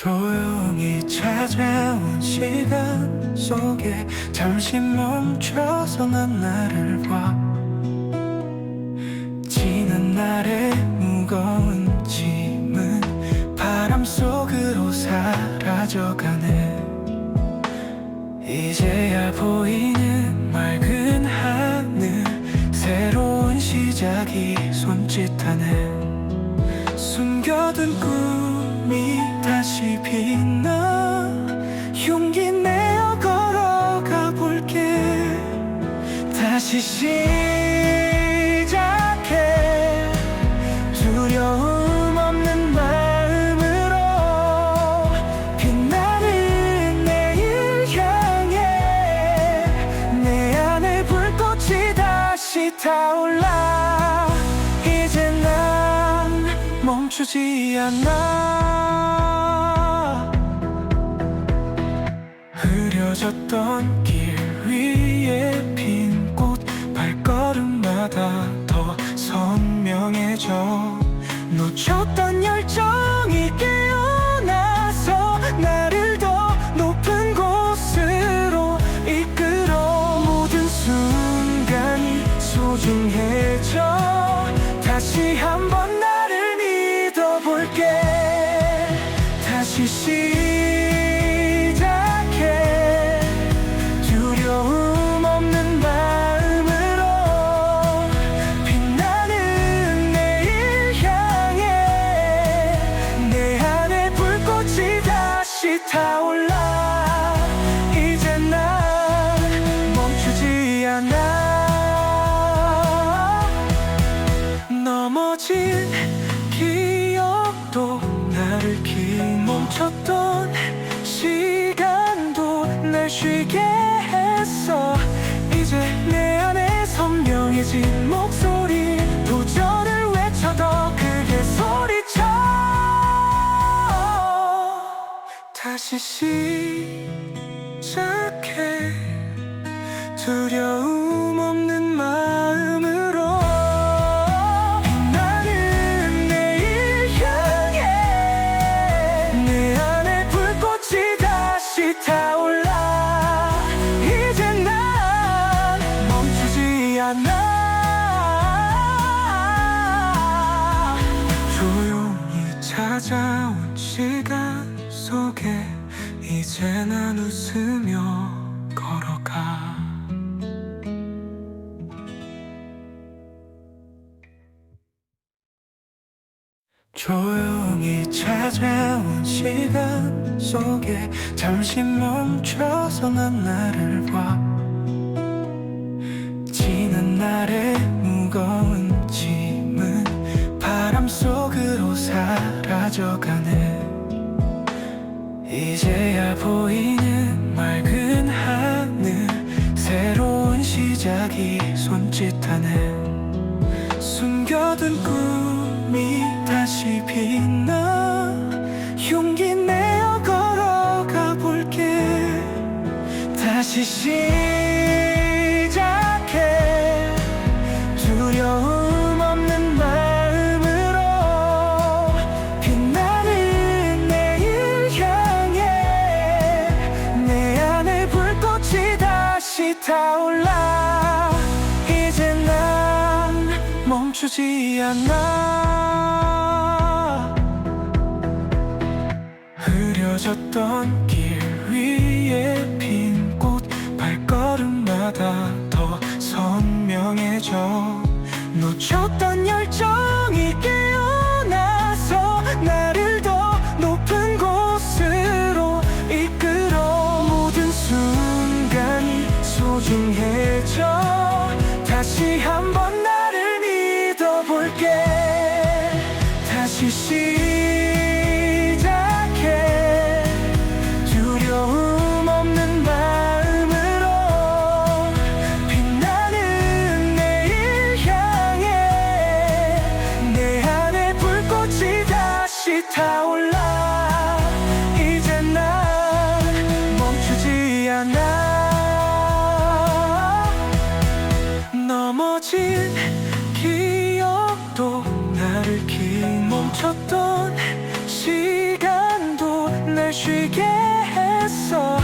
조용히 찾아온 시간 속에 잠시 멈춰서 난 나를 봐. 지난 날의 무거운 짐은 바람 속으로 사라져가네. 이제야 보이는 맑은 하늘 새로운 시작이 손짓하네. 숨겨둔 꿈이 다시 빛나 용기 내어 걸어가 볼게. 다시 시작해. 두려움 없는 마음으로 빛나는 내일 향해. 내 안에 불꽃이 다시 타올라. 이제 난 멈추지 않아 넘어진 기억도 나를 길 멈췄던 시간도 날 쉬게 했어. 이제 내 안에 선명해진 목소리 도전을 외쳐 더 크게 소리쳐. 다시 시 멈추지 않아. 흐려졌던 길 위에 핀 꽃 발걸음마다 더 선명해져. 놓쳤던 열정이 깨어나서 나를 더 높은 곳으로 이끌어. 모든 순간이 소중해져 멈췄던 시간도 날 쉬게 했어.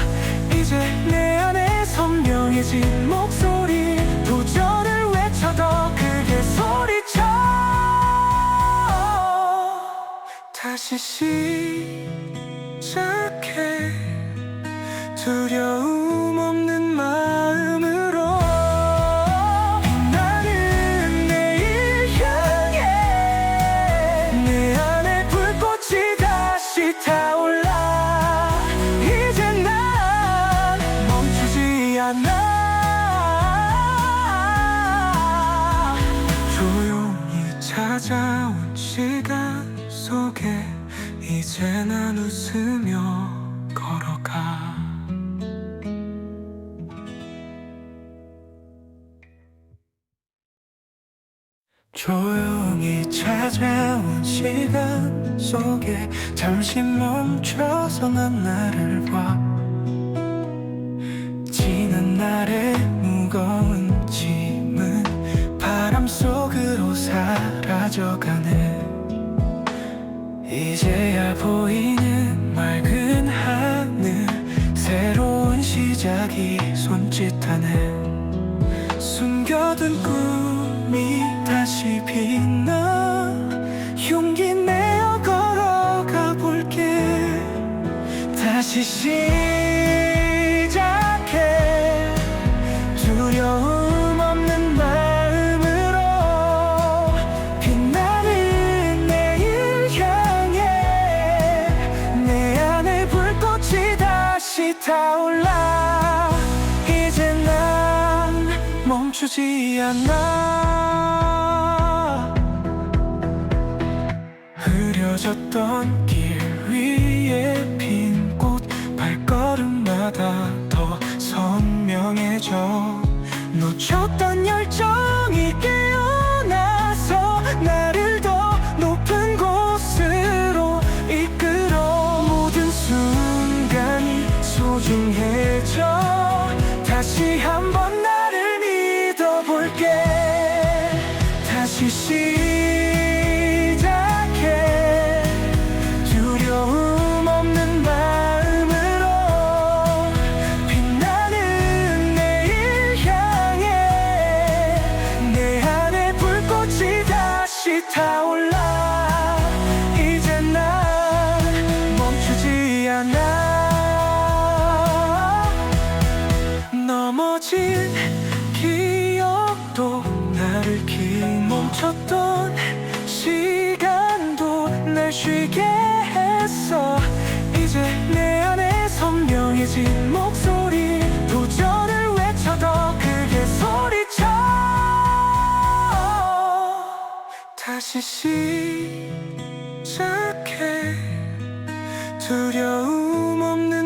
이제 내 안에 선명해진 목소리 도전을 외쳐도 그게 소리쳐. 다시 시 사라져가네. 이제야 보이는 맑은 하늘 새로운 시작이 손짓하네. 숨겨둔 꿈이 다시 빛나. 용기 내어 걸어가 볼게. 다시 시 타올라. 이제 난 멈추지 않아. 흐려졌던 길 위에 핀 꽃 발걸음마다 더 선명해져. 놓쳤던 다 선명해진 목소리 도전을 외쳐 더 크게 소리쳐. 다시 시작해. 두려움 없는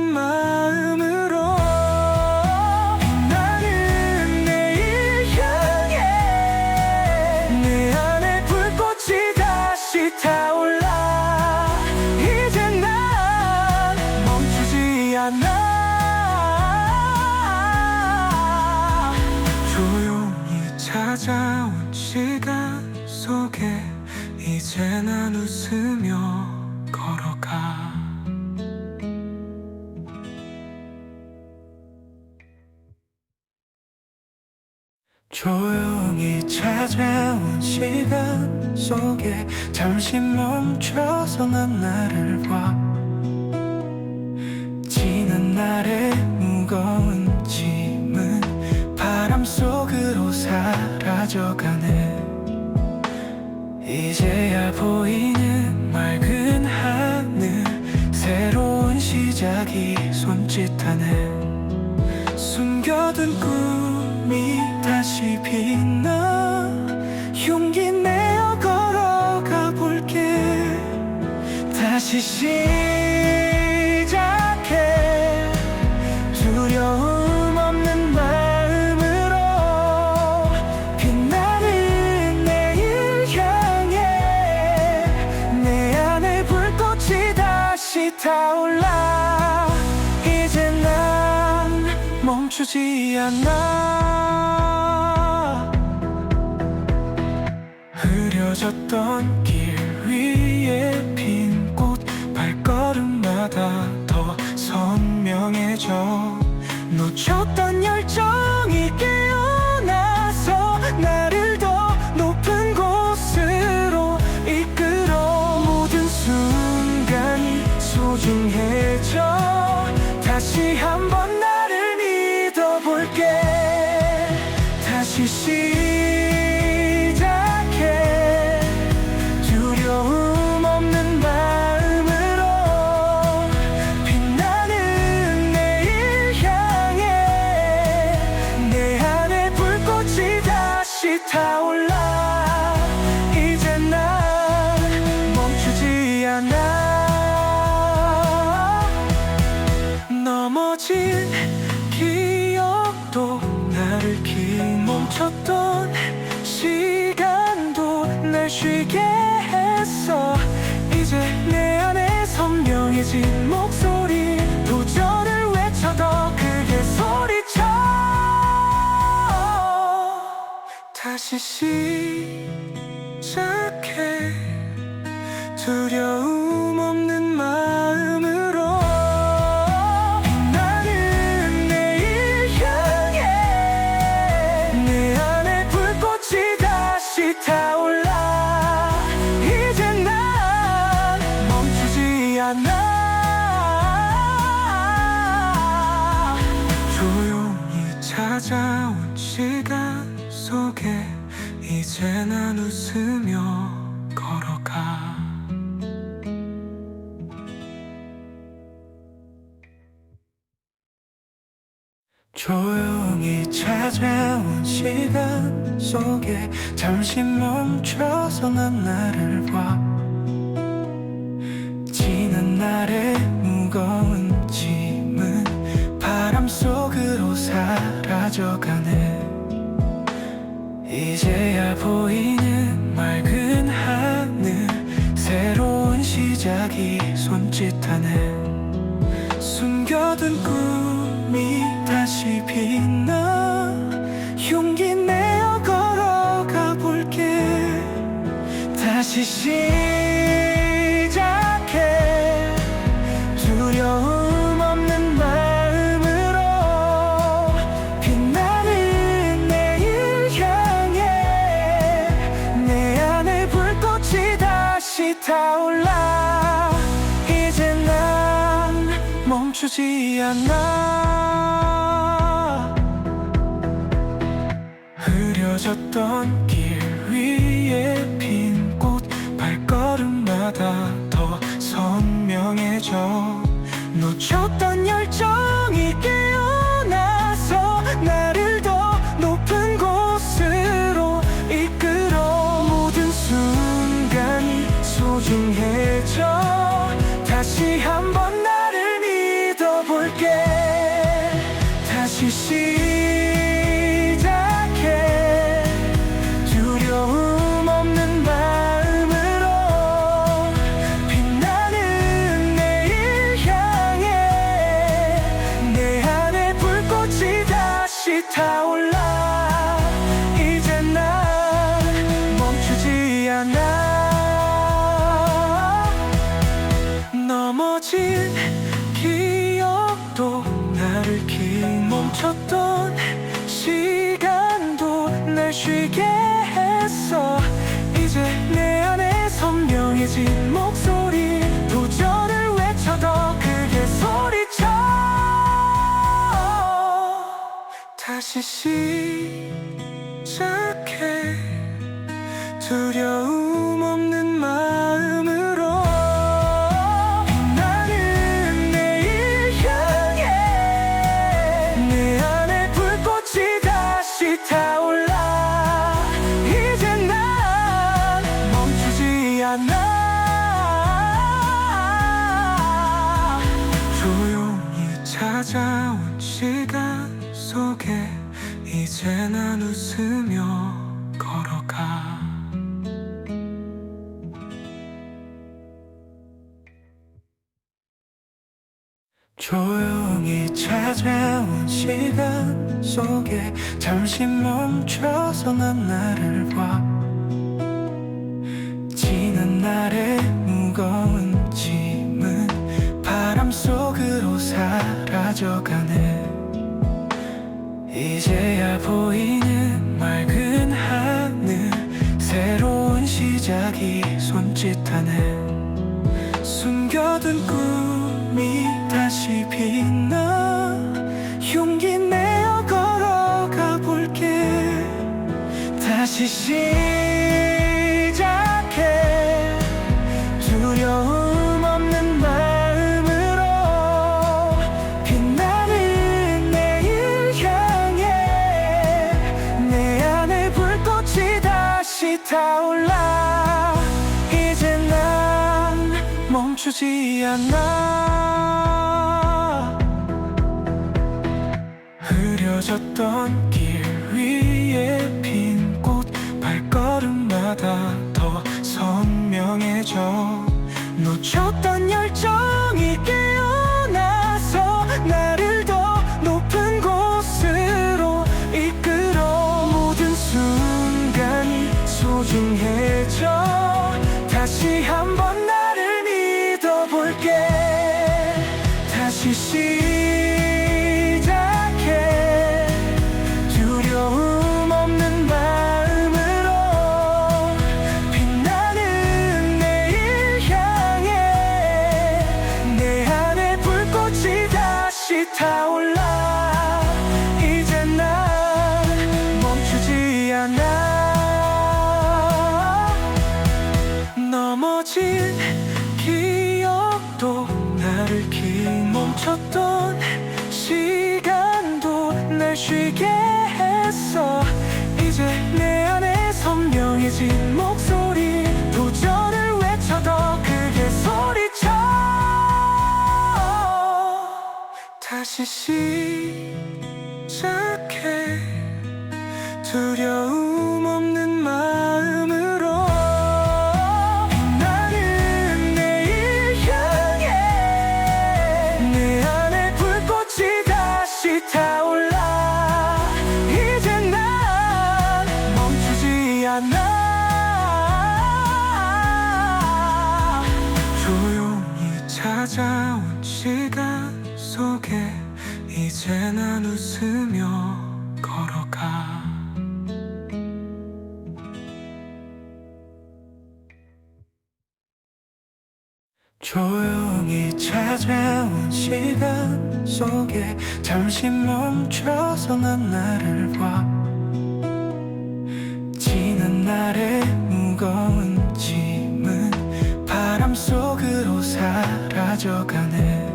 이제 난 웃으며 걸어가. 조용히 찾아온 시간 속에 잠시 멈춰서 난 나를 봐 이제야 보이는 맑은 하늘 새로운 시작이 손짓하네. 숨겨둔 꿈이 다시 빛나. 용기 내어 걸어가 볼게. 다시 시 쉽지 않아. 흐려졌던 길 위에 핀 꽃 발걸음마다 더 선명해져. 다시 시작해. 두려움 조용히 찾아온 시간 속에 잠시 멈춰서 난 나를 봐. 지난 날의 무거운 짐은 바람 속으로 사라져가네. 이제야 보이는 맑은 하늘 새로운 시작이 손짓하네. 숨겨둔 꿈 용기 내어 걸어가 볼게. 다시 시 정해져 놓쳤던 열정. 몰라. 이제 난 멈추지 않아. 넘어진 기억도 나를 긴 멈췄던 시간도 날 쉬게 다시 시작해. 두려워 속에 잠시 멈춰서 난 나를 봐. 지난 날의 무거운 짐은 바람 속으로 사라져가네. 이제야 보이는 맑은 하늘 새로운 시작이 손짓하네. 숨겨둔 꿈 멈추지 않아. 흐려졌던 길 위에 핀 꽃 발걸음마다 더 선명해져. 놓쳤던 열정이 깨어나서 나를 더 높은 곳으로 이끌어. 모든 순간이 소중해져. 다시 한 넘어진 기억도 나를 길 멈췄던 시간도 날 쉬게 했어 이제 내 안에 선명해진 목소리 도전을 외쳐 더 크게 소리쳐. 다시 시작해. 두려움 다시 사라져가네.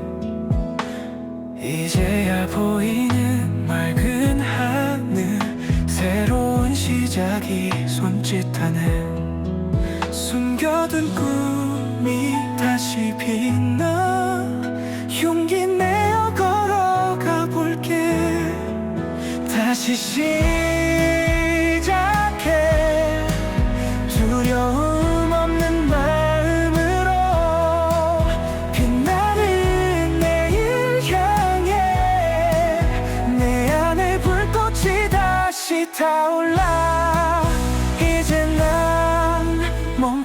이제야 보이는 맑은 하늘 새로운 시작이 손짓하네. 숨겨둔 꿈이 다시 빛나. 용기 내어 걸어가 볼게. 다시 시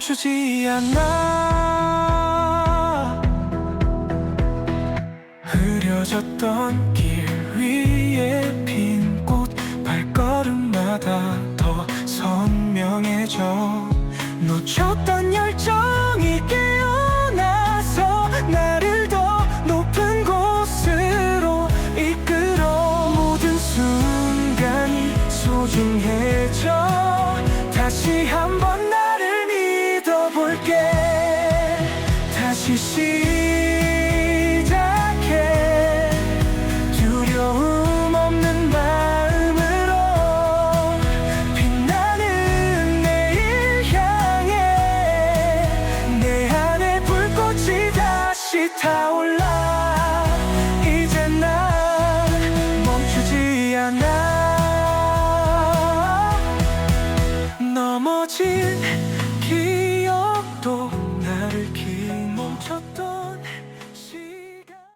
멈추지 않아. 흐려졌던 길 위에 핀 꽃 발걸음마다 더 선명해져 놓쳤던